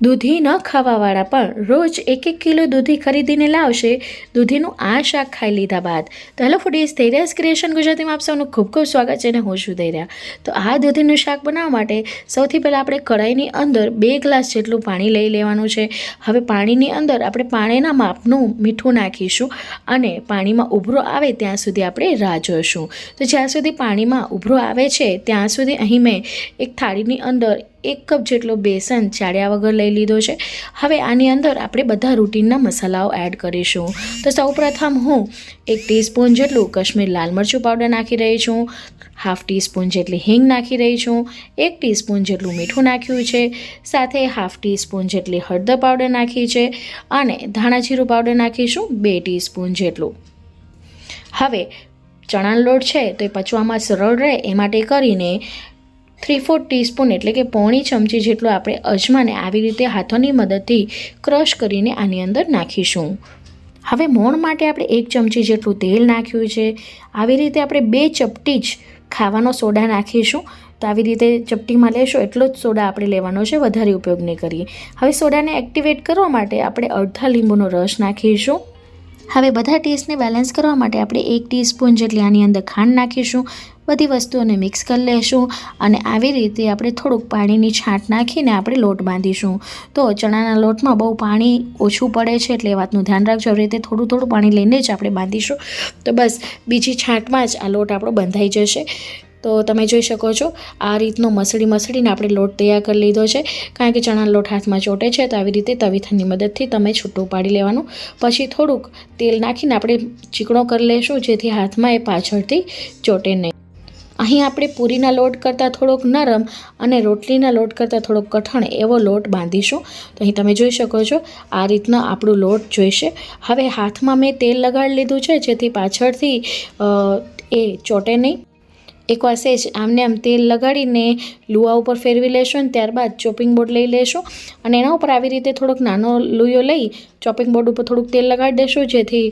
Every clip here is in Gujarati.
દૂધી ન ખાવાવાળા પણ રોજ એક એક કિલો દૂધી ખરીદીને લાવશે. દૂધીનું આ શાક ખાઈ લીધા બાદ. તો હેલો ફૂડીઝ ધૈર્યાસ ક્રિએશન ગુજરાતીમાં આપ સૌનું ખૂબ ખૂબ સ્વાગત છે અને હું છું ધૈર્યા તો આ દૂધીનું શાક બનાવવા માટે સૌથી પહેલાં આપણે કઢાઈની અંદર બે ગ્લાસ જેટલું પાણી લઈ લેવાનું છે. હવે પાણીની અંદર આપણે પાણીના માપનું મીઠું નાખીશું અને પાણીમાં ઉભરો આવે ત્યાં સુધી આપણે રાહ જોઈશું તો જ્યાં સુધી પાણીમાં ઉભરો આવે છે, ત્યાં સુધી અહીં મેં એક થાળીની અંદર એક કપ જેટલો બેસન ચાળ્યા વગર લઈ લીધો છે. હવે આની અંદર આપણે બધા રૂટીનના મસાલાઓ એડ કરીશું. તો સૌપ્રથમ હું એક ટીસ્પૂન જેટલું કાશ્મીર લાલ મરચું પાવડર નાખી રહી છું. હાફ ટીસ્પૂન જેટલી હિંગ નાખી રહી છું. એક ટીસ્પૂન જેટલું મીઠું નાખ્યું છે. સાથે હાફ ટીસ્પૂન જેટલી હળદર પાવડર નાખી છે. અને ધાણા જીરું પાવડર નાખીશું બે ટીસ્પૂન જેટલું. હવે ચણાનો લોટ છે તો એ પચવામાં સરળ રહે એ માટે કરીને થ્રી ફોર ટીસ્પૂન એટલે કે પોણી ચમચી જેટલું આપણે અજમાને આવી રીતે હાથોની મદદથી ક્રશ કરીને આની અંદર નાખીશું. હવે મોણ માટે આપણે એક ચમચી જેટલું તેલ નાખ્યું છે. આવી રીતે આપણે બે ચપટી જ ખાવાનો સોડા નાખીશું. તો આવી રીતે ચપટીમાં લેશો એટલો જ સોડા આપણે લેવાનો છે, વધારે ઉપયોગ નહીં કરીએ. હવે સોડાને એક્ટિવેટ કરવા માટે આપણે અડધા લીંબુનો રસ નાખીશું. હવે બધા ટેસ્ટને બેલેન્સ કરવા માટે આપણે એક ટીસ્પૂન જેટલી આની અંદર ખાંડ નાખીશું. બધી વસ્તુઓને મિક્સ કરી લેશું અને આવી રીતે આપણે થોડુંક પાણીની છાંટ નાખીને આપણે લોટ બાંધીશું. તો ચણાના લોટમાં બહુ પાણી ઓછું પડે છે એટલે એ વાતનું ધ્યાન રાખજો. આવી રીતે થોડું થોડું પાણી લઈને જ આપણે બાંધીશું. તો બસ, બીજી છાંટમાં જ આ લોટ આપણો બંધાઈ જશે. તો તમે જોઈ શકો છો, આ રીતનો મસળી મસળીને આપણે લોટ તૈયાર કરી લીધો છે. કારણ કે ચણાનો લોટ હાથમાં ચોટે છે, તો આવી રીતે તવીથાની મદદથી તમે છૂટું પાડી લેવાનું. પછી થોડુંક તેલ નાખીને આપણે ચીકણો કરી લેશું, જેથી હાથમાં એ પાછળથી ચોટે નહીં. અહીં આપણે પૂરીના લોટ કરતાં થોડોક નરમ અને રોટલીના લોટ કરતાં થોડોક કઠણ એવો લોટ બાંધીશું. તો અહીં તમે જોઈ શકો છો, આ રીતના આપણું લોટ જોઈશે. હવે હાથમાં મેં તેલ લગાડી લીધું છે, જેથી પાછળથી એ ચોટે નહીં. એકવાર સેજ આમને આમ તેલ લગાડીને લુવા ઉપર ફેરવી લેશો અને ત્યારબાદ ચોપિંગ બોર્ડ લઈ લેશો. અને એના ઉપર આવી રીતે થોડોક નાનો લુયો લઈ ચોપિંગ બોર્ડ ઉપર થોડુંક તેલ લગાડી દેશો. જેથી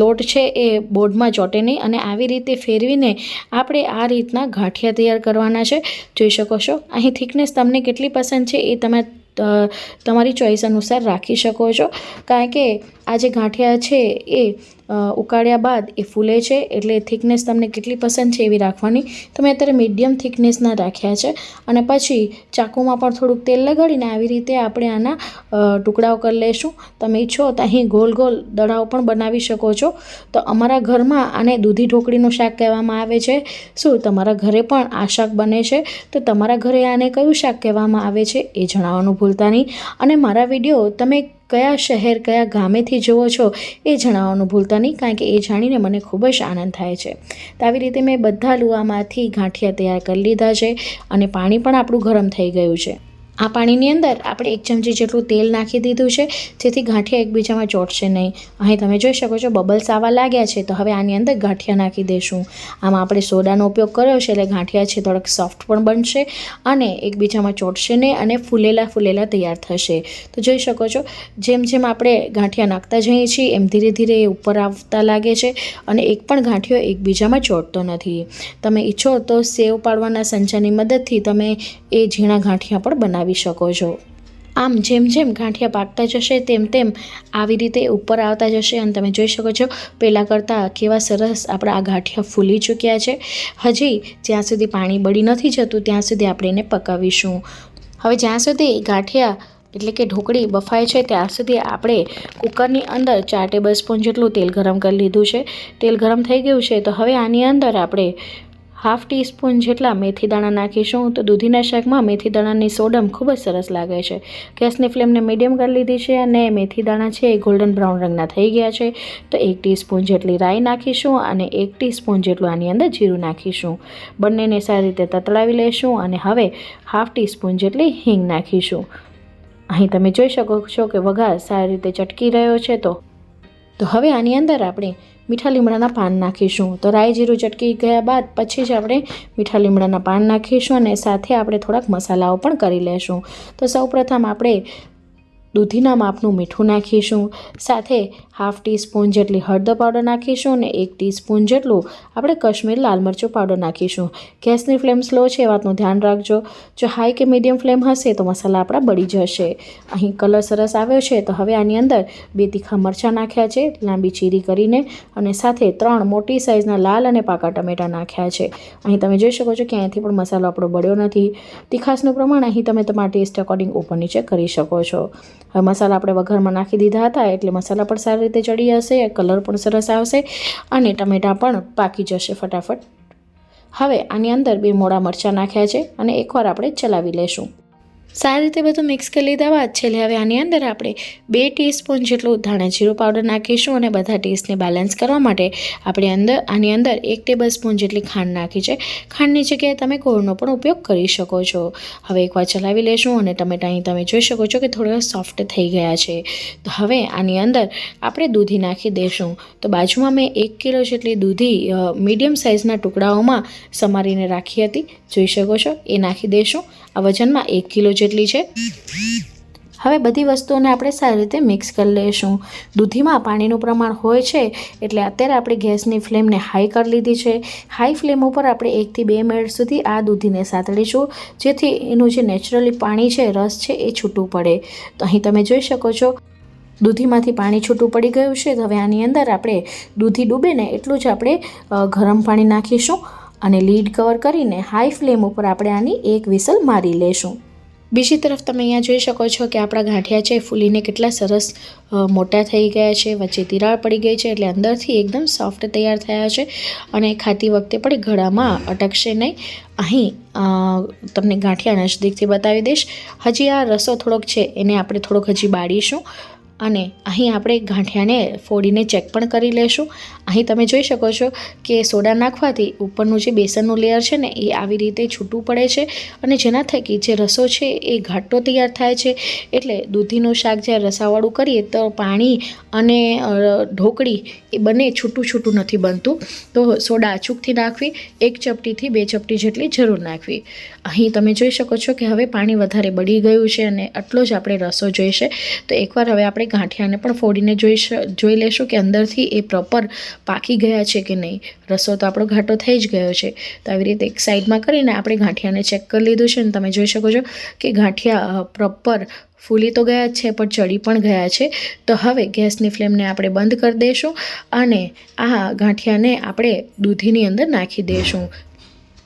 લોટ છે એ બોર્ડમાં ચોટે નહીં અને આવી રીતે ફેરવીને આપણે આ રીતના ગાંઠિયા તૈયાર કરવાના છે. જોઈ શકો છો? અહીં થિકનેસ તમને કેટલી પસંદ છે એ તમે તમારી ચોઈસ અનુસાર રાખી શકો છો. કારણ કે આ જે ગાંઠિયા છે એ ઉકાળ્યા બાદ એ ફૂલે છે એટલે થિકનેસ તમને કેટલી પસંદ છે એવી રાખવાની. તો મેં અત્યારે મીડિયમ થિકનેસના રાખ્યા છે અને પછી ચાકુમાં પણ થોડુંક તેલ લગાડીને આવી રીતે આપણે આના ટુકડાઓ કરી લઈશું તમે ઈચ્છો તો અહીં ગોલ ગોલ દડાઓ પણ બનાવી શકો છો. તો અમારા ઘરમાં આને દૂધી ઢોકળીનું શાક કહેવામાં આવે છે. શું તમારા ઘરે પણ આ શાક બને છે? તો તમારા ઘરે આને કયું શાક કહેવામાં આવે છે એ જણાવવાનું ભૂલતા નહીં. અને મારા વીડિયો તમે કયા શહેર, કયા ગામેથી જુઓ છો એ જણાવવાનું ભૂલતા નહીં, કારણ કે એ જાણીને મને ખૂબ જ આનંદ થાય છે. તો આવી રીતે મેં બધા લુવામાંથી ગાંઠિયા તૈયાર કરી લીધા છે અને પાણી પણ આપણું ગરમ થઈ ગયું છે. આ પાણીની અંદર આપણે એક ચમચી જેટલું તેલ નાખી દીધું છે, જેથી ગાંઠિયા એકબીજામાં ચોટશે નહીં. અહીં તમે જોઈ શકો છો, બબલ્સ આવા લાગ્યા છે, તો હવે આની અંદર ગાંઠિયા નાખી દઈશું આમાં આપણે સોડાનો ઉપયોગ કર્યો છે, એટલે ગાંઠિયા છે, થોડાક સોફ્ટ પણ બનશે અને એકબીજામાં ચોટશે નહીં અને ફૂલેલા ફૂલેલા તૈયાર થશે. તો જોઈ શકો છો, જેમ જેમ આપણે ગાંઠિયા નાખતા જઈએ છીએ, એમ ધીરે ધીરે એ ઉપર આવતા લાગે છે અને એક પણ ગાંઠિયો એકબીજામાં ચોટતો નથી. તમે ઈચ્છો તો સેવ પાડવાના સંચાની મદદથી તમે એ ઝીણા ગાંઠિયા પણ બનાવી શકો છો. આમ જેમ જેમ ગાંઠિયા પાકતા જશે, તેમ તેમ આવી રીતે ઉપર આવતા જશે. અને તમે જોઈ શકો છો, પહેલાં કરતાં કેવા સરસ આપણા આ ગાંઠિયા ફૂલી ચૂક્યા છે. હજી જ્યાં સુધી પાણી બળી નથી જતું, ત્યાં સુધી આપણે એને પકાવીશું. હવે જ્યાં સુધી ગાંઠિયા એટલે કે ઢોકળી બફાય છે, ત્યાં સુધી આપણે કુકરની અંદર ચાર ટેબલ સ્પૂન જેટલું તેલ ગરમ કરી લીધું છે. તેલ ગરમ થઈ ગયું છે, તો હવે આની અંદર આપણે હાફ ટી સ્પૂન જેટલા મેથી દાણા નાખીશું તો દૂધીના શાકમાં મેથી દાણાની સોડમ ખૂબ જ સરસ લાગે છે. ગેસની ફ્લેમને મીડિયમ કરી લીધી છે અને મેથી દાણા છે એ ગોલ્ડન બ્રાઉન રંગના થઈ ગયા છે. તો એક ટીસ્પૂન જેટલી રાઈ નાખીશું અને એક ટીસ્પૂન જેટલું આની અંદર જીરું નાખીશું. બંનેને સારી રીતે તતળાવી લઈશું અને હવે હાફ ટીસ્પૂન જેટલી હિંગ નાખીશું. અહીં તમે જોઈ શકો છો કે વઘાર સારી રીતે ચટકી રહ્યો છે તો. તો હવે આની અંદર આપણે મીઠા લીમડાના પાન નાખીશું. તો રાઈ જીરું ચટકી ગયા બાદ પછી જ આપણે મીઠા લીમડાના પાન નાખીશું અને સાથે આપણે થોડાક મસાલાઓ પણ કરી લેશું. તો સૌપ્રથમ આપણે દૂધીના માપનું મીઠું નાખીશું. સાથે હાફ ટીસ્પૂન જેટલી હળદર પાવડર નાખીશું અને એક ટીસ્પૂન જેટલું આપણે કશ્મીર લાલ મરચું પાવડર નાખીશું. ગેસની ફ્લેમ સ્લો છે, એ વાતનું ધ્યાન રાખજો. જો હાઈ કે મીડિયમ ફ્લેમ હશે, તો મસાલા આપણા બળી જશે. અહીં કલર સરસ આવ્યો છે, તો હવે આની અંદર બે તીખા મરચાં નાખ્યા છે, લાંબી ચીરી કરીને અને સાથે ત્રણ મોટી સાઇઝના લાલ અને પાકા ટમેટાં નાખ્યા છે. અહીં તમે જોઈ શકો છો કે અહીંયાથી પણ મસાલો આપણો બળ્યો નથી. તીખાસનું પ્રમાણ અહીં તમે તમારા ટેસ્ટ અકોર્ડિંગ ઉપર નીચે કરી શકો છો. હવે મસાલા આપણે વઘારમાં નાખી દીધા હતા, એટલે મસાલા પણ સારી રીતે ચડી જશે કલર પણ સરસ આવશે અને ટમેટાં પણ પાકી જશે ફટાફટ. હવે આની અંદર બે મોડા મરચાં નાખ્યા છે અને એકવાર આપણે ચલાવી લેશું. સારી રીતે બધું મિક્સ કરી લીધા બાદ છેલ્લે હવે આની અંદર આપણે બે ટીસ્પૂન જેટલું ધાણા જીરું પાવડર નાખીશું અને બધા ટેસ્ટને બેલેન્સ કરવા માટે આપણે અંદર, આની અંદર એક ટેબલ સ્પૂન જેટલી ખાંડ નાખી છે. ખાંડની જગ્યાએ તમે ગોળનો પણ ઉપયોગ કરી શકો છો. હવે એકવાર ચલાવી લેશું અને ટમેટા અહીં તમે જોઈ શકો છો કે થોડા સોફ્ટ થઈ ગયા છે. તો હવે આની અંદર આપણે દૂધી નાખી દઈશું તો બાજુમાં મેં એક કિલો જેટલી દૂધી મીડિયમ સાઇઝના ટુકડાઓમાં સમારીને રાખી હતી. જોઈ શકો છો? એ નાખી દઈશું આ વજનમાં એક કિલો જેટલી છે. હવે બધી વસ્તુઓને આપણે સારી રીતે મિક્સ કરી લઈશું. દૂધીમાં પાણીનું પ્રમાણ હોય છે, એટલે અત્યારે આપણે ગેસની ફ્લેમને હાઈ કરી લીધી છે. હાઈ ફ્લેમ ઉપર આપણે એકથી બે મિનિટ સુધી આ દૂધીને સાતળીશું જેથી એનું જે નેચરલી પાણી છે, રસ છે, એ છૂટું પડે. તો અહીં તમે જોઈ શકો છો, દૂધીમાંથી પાણી છૂટું પડી ગયું છે. તો હવે આની અંદર આપણે દૂધી ડૂબે ને એટલું જ આપણે ગરમ પાણી નાખીશું અને લીડ કવર કરીને હાઈ ફ્લેમ ઉપર આપણે આની એક વિસલ મારી લેશું બીજી તરફ તમે અહીંયા જોઈ શકો છો કે આપણા ગાંઠિયા છે ફૂલીને કેટલા સરસ મોટા થઈ ગયા છે. વચ્ચે તિરાડ પડી ગઈ છે એટલે અંદરથી એકદમ સોફ્ટ તૈયાર થયા છે અને ખાતી વખતે પણ ગળામાં અટકશે નહીં. અહીં તમને ગાંઠિયા નજદીકથી બતાવી દઈશ. હજી આ રસો થોડોક છે એને આપણે થોડોક હજી બાળીશું. અને અહીં આપણે ગાંઠિયાને ફોડીને ચેક પણ કરી લેશું. અહીં તમે જોઈ શકો છો કે સોડા નાખવાથી ઉપરનું જે બેસનનું લેયર છે ને, એ આવી રીતે છૂટું પડે છે અને જેના થકી જે રસો છે એ ઘાટો તૈયાર થાય છે. એટલે દૂધીનું શાક જ્યારે રસાવાળું કરીએ તો પાણી અને ઢોકળી એ બંને છૂટું છૂટું નથી બનતું. તો સોડા અચૂકથી નાખવી, એક ચપટીથી બે ચપટી જેટલી જરૂર નાખવી. અહીં તમે જોઈ શકો છો કે હવે પાણી વધારે બળી ગયું છે અને આટલો જ આપણે રસો જોઈશે. તો એકવાર હવે આપણે ગાંઠિયાને પણ ફોડીને જોઈ જોઈ લેશું કે અંદરથી એ પ્રોપર પાકી ગયા છે કે નહીં. રસો તો આપણો ઘાટો થઈ જ ગયો છે. તો આવી રીતે એક સાઈડમાં કરીને આપણે ગાંઠિયાને ચેક કરી લીધું છે અને તમે જોઈ શકો છો કે ગાંઠિયા પ્રોપર ફૂલી તો ગયા છે પણ ચડી પણ ગયા છે. તો હવે ગેસની ફ્લેમને આપણે બંધ કરી દઈશું અને આ ગાંઠિયાને આપણે દૂધીની અંદર નાખી દઈશું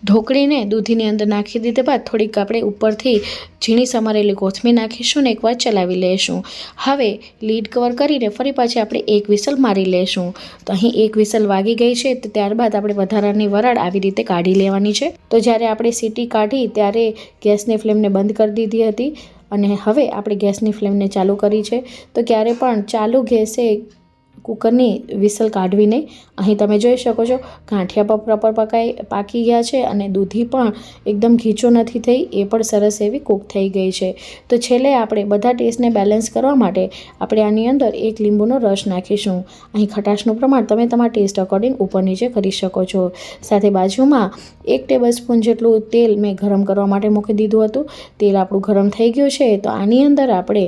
ઢોકળીને દૂધીની અંદર નાખી દીધા બાદ થોડીક આપણે ઉપરથી ઝીણી સમારેલી કોથમીર નાખીશું ને એકવાર ચલાવી લઈશું હવે લીડ કવર કરીને ફરી પાછી આપણે એક વિસલ મારી લઈશું તો અહીં એક વિસલ વાગી ગઈ છે તો ત્યારબાદ આપણે વધારાની વરાળ આવી રીતે કાઢી લેવાની છે. તો જ્યારે આપણે સીટી કાઢી ત્યારે ગેસની ફ્લેમને બંધ કરી દીધી હતી અને હવે આપણે ગેસની ફ્લેમને ચાલુ કરી છે. તો ક્યારે પણ ચાલુ ગેસે કુકરની વિસલ કાઢવી નહીં. અહીં તમે જોઈ શકો છો, ગાંઠિયા પણ પ્રોપર પકાઈ, પાકી ગયા છે અને દૂધી પણ એકદમ ઘીચો નથી થઈ, એ પણ સરસ એવી કૂક થઈ ગઈ છે. તો છેલ્લે આપણે બધા ટેસ્ટને બેલેન્સ કરવા માટે આપણે આની અંદર એક લીંબુનો રસ નાખીશું. અહીં ખટાશનું પ્રમાણ તમે તમારા ટેસ્ટ અકોર્ડિંગ ઉપર નીચે કરી શકો છો. સાથે બાજુમાં એક ટેબલ સ્પૂન જેટલું તેલ મેં ગરમ કરવા માટે મૂકી દીધું હતું. તેલ આપણું ગરમ થઈ ગયું છે, તો આની અંદર આપણે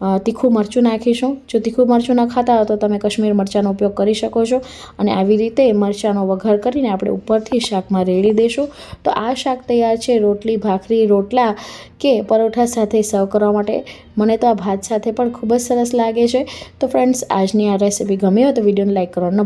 તીખું મરચું નાખીશું. જો તીખું મરચું ન ખાતા હો તો તમે કશ્મીર મરચાંનો ઉપયોગ કરી શકો છો. અને આવી રીતે મરચાંનો વઘાર કરીને આપણે ઉપરથી શાકમાં રેડી દઈશું તો આ શાક તૈયાર છે રોટલી, ભાખરી, રોટલા કે પરોઠા સાથે સર્વ કરવા માટે. મને તો આ ભાત સાથે પણ ખૂબ જ સરસ લાગે છે. તો ફ્રેન્ડ્સ, આજની આ રેસીપી ગમી હોય તો વિડીયોને લાઇક કરવાનું